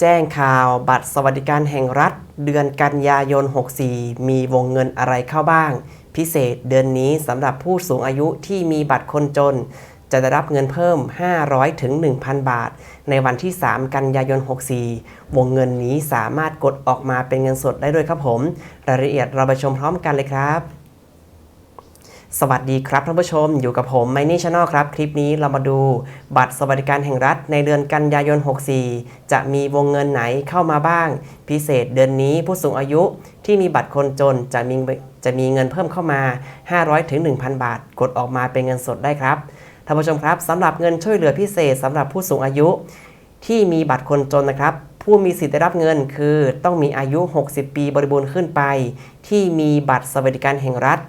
แจ้งข่าวบัตรสวัสดิการแห่งรัฐ เดือนกันยายน 64 มีวงเงินอะไรเข้าบ้าง พิเศษเดือนนี้สำหรับผู้สูงอายุที่มีบัตรคนจน จะได้รับเงินเพิ่ม 500 ถึง 1,000 บาท ในวันที่ 3 กันยายน 64 วงเงินนี้สามารถกดออกมาเป็นเงินสดได้ด้วยครับผม รายละเอียดเราไปชมพร้อมกันเลยครับ สวัสดีครับท่านผู้ชม อยู่กับผมไมนี่ชาแนลครับ คลิปนี้เรามาดู บัตรสวัสดิการแห่งรัฐในเดือนกันยายน 64 จะมีวงเงินไหนเข้ามาบ้าง พิเศษเดือนนี้ผู้สูงอายุที่มีบัตรคนจนจะมีจะมีเงินเพิ่มเข้ามา 500ถึง1,000 บาท กดออกมาเป็นเงินสดได้ครับท่านผู้ชมครับสำหรับเงินช่วยเหลือพิเศษสำหรับผู้สูงอายุ ที่มีบัตรคนจนนะครับผู้มีสิทธิ์ได้รับเงินคือต้องมีอายุ 60 ปีบริบูรณ์ขึ้นไป ที่มีบัตรสวัสดิการแห่งรัฐ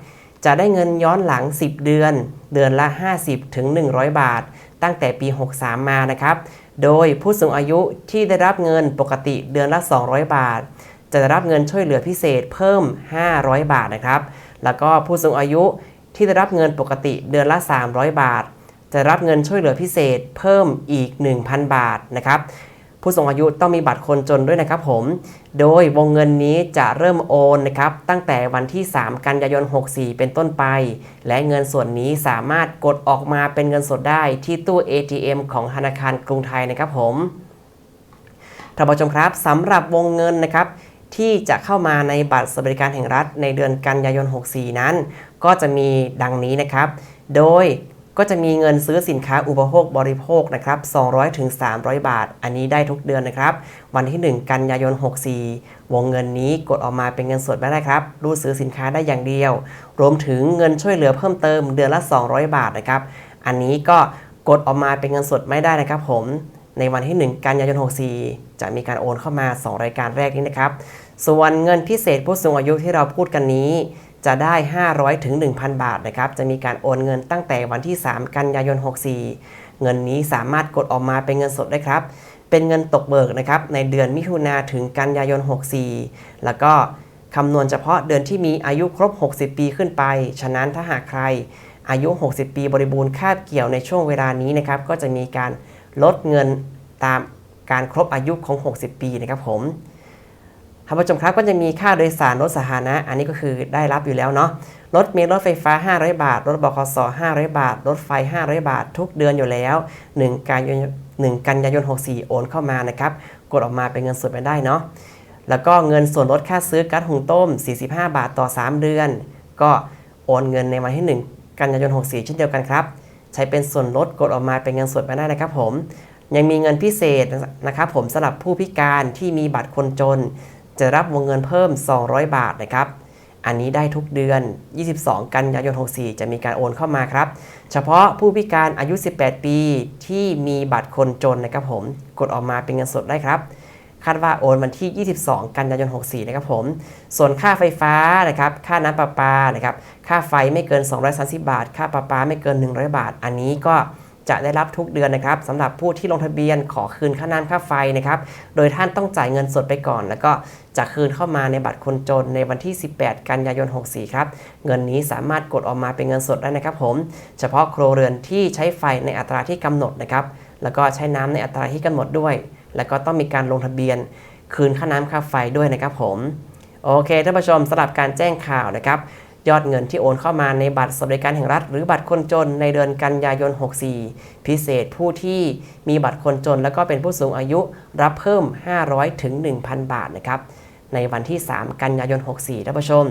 จะได้เงินย้อนหลัง 10 เดือน เดือนละ 50ถึง100 บาท ตั้งแต่ปี 63 มานะครับ โดยผู้สูงอายุที่ได้รับเงินปกติเดือนละ 200 บาท จะได้รับเงินช่วยเหลือพิเศษเพิ่ม 500 บาทนะครับ แล้วก็ผู้สูงอายุที่ได้รับเงินปกติเดือนละ 300 บาท จะรับเงินช่วยเหลือพิเศษเพิ่มอีก 1,000 บาทนะครับ ผู้สูงอายุต้องมีบัตรคนจนด้วยนะครับผม โดยวงเงินนี้จะเริ่มโอนนะครับตั้งแต่วันที่ 3 กันยายน 64 เป็นต้นไป และเงินส่วนนี้สามารถกดออกมาเป็นเงินสดได้ที่ตู้ ATM ของธนาคารกรุงไทยนะครับผมท่านผู้ชมครับสำหรับวงเงินนะครับที่จะเข้ามาในบัตรสวัสดิการแห่งรัฐในเดือนกันยายน 64 นั้น ก็จะมีดังนี้นะครับ โดย ก็จะมีเงินซื้อสินค้าอุปโภคบริโภคนะครับ200ถึง300 บาท อันนี้ได้ทุกเดือนนะครับ วันที่ 1 กันยายน 64 วงเงินนี้กดออกมาเป็นเงินสดไม่ได้ครับ รูดซื้อสินค้าได้อย่างเดียว รวมถึงเงินช่วยเหลือเพิ่มเติมเดือนละ 200 บาทนะครับ อันนี้ก็กดออกมาเป็นเงินสดไม่ได้นะครับ ผมในวันที่ 1 กันยายน 64 จะมีการโอนเข้ามา 2 รายการแรกนี้นะครับ ส่วนเงินพิเศษผู้สูงอายุที่เราพูดกันนี้ จะได้ 500ถึง1,000 บาทนะครับ จะมีการโอนเงินตั้งแต่วันที่ 3 กันยายน 64 เงินนี้สามารถกดออกมาเป็นเงินสดได้ครับ เป็นเงินตกเบิกนะครับในเดือนมิถุนาถึงกันยายน 64 แล้วก็คำนวณเฉพาะเดือนที่มีอายุครบ 60 ปีขึ้นไป ฉะนั้นถ้าหากใครอายุ 60 ปีบริบูรณ์คาบเกี่ยวในช่วงเวลานี้นะครับ ก็จะมีการลดเงินตามการครบอายุของ 60 ปีนะครับผม ท่านผู้ชมครับก็จะมีค่าโดยสารรถสาธารณะ อันนี้ก็คือได้รับอยู่แล้วเนาะรถเมล์รถไฟฟ้า 500 บาท รถบขส500 บาท รถไฟ 500 บาท ทุกเดือนอยู่แล้ว 1 กันยายน1กันยายน 64 โอนเข้ามานะครับ กดออกมาเป็นเงินสดไปได้เนาะแล้วก็เงินส่วนลดค่าซื้อก๊าซหุงต้ม 45 บาทต่อ 3 เดือน ก็โอนเงินในวันที่ 1 กันยายน 64 เช่นเดียวกันครับ ใช้เป็นส่วนลดกดออกมาเป็นเงินสดไปได้นะครับผมยังมีเงินพิเศษนะครับผมสำหรับผู้พิการที่มีบัตรคนจน จะรับวงเงินเพิ่ม 200 บาทนะครับ อันนี้ได้ทุกเดือน 22 กันยายน 64 จะมีการโอนเข้ามาครับ เฉพาะผู้พิการอายุ 18 ปีที่มีบัตรคนจนนะครับผม กดออกมาเป็นเงินสดได้ครับ คาดว่าโอนวันที่ 22 กันยายน 64 นะครับผม ส่วนค่าไฟฟ้านะครับ ค่าน้ำประปานะครับ ค่าไฟไม่เกิน 230 บาท ค่าประปาไม่เกิน 100 บาท อันนี้ก็ จะได้รับทุกเดือนนะครับสำหรับผู้ที่ลงทะเบียนขอคืนค่าน้ำค่าไฟนะครับ โดยท่านต้องจ่ายเงินสดไปก่อน แล้วก็จะคืนเข้ามาในบัตรคนจนในวันที่ 18 กันยายน 64 ครับ เงินนี้สามารถกดออกมาเป็นเงินสดได้นะครับผม เฉพาะครัวเรือนที่ใช้ไฟในอัตราที่กำหนดนะครับ แล้วก็ใช้น้ำในอัตราที่กำหนดด้วย แล้วก็ต้องมีการลงทะเบียน คืนค่าน้ำค่าไฟด้วยนะครับผม โอเคท่านผู้ชมสำหรับการแจ้งข่าวนะครับ ยอดเงินที่โอนเข้ามาในบัตรสวัสดิการแห่งรัฐ หรือบัตรคนจนในเดือนกันยายน 64 พิเศษผู้ที่มีบัตรคนจน แล้วก็เป็นผู้สูงอายุรับเพิ่ม 500 ถึง 1,000 บาทนะครับในวันที่ 3 กันยายน 64ท่านผู้ชม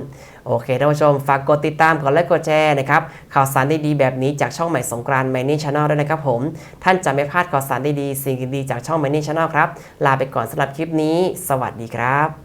โอเคท่านผู้ชม ฝากกดติดตามกดไลค์กดแชร์นะครับ ข่าวสารดีๆแบบนี้จากช่องใหม่สงกรานต์ m มนี่ชาแนลด้วยนะครับผม ท่านจะไม่พลาดข่าวสารดีๆสิ่งดีๆจากช่อง m มนี่ชาแนลครับ ลาไปก่อนสำหรับคลิปนี้ สวัสดีครับ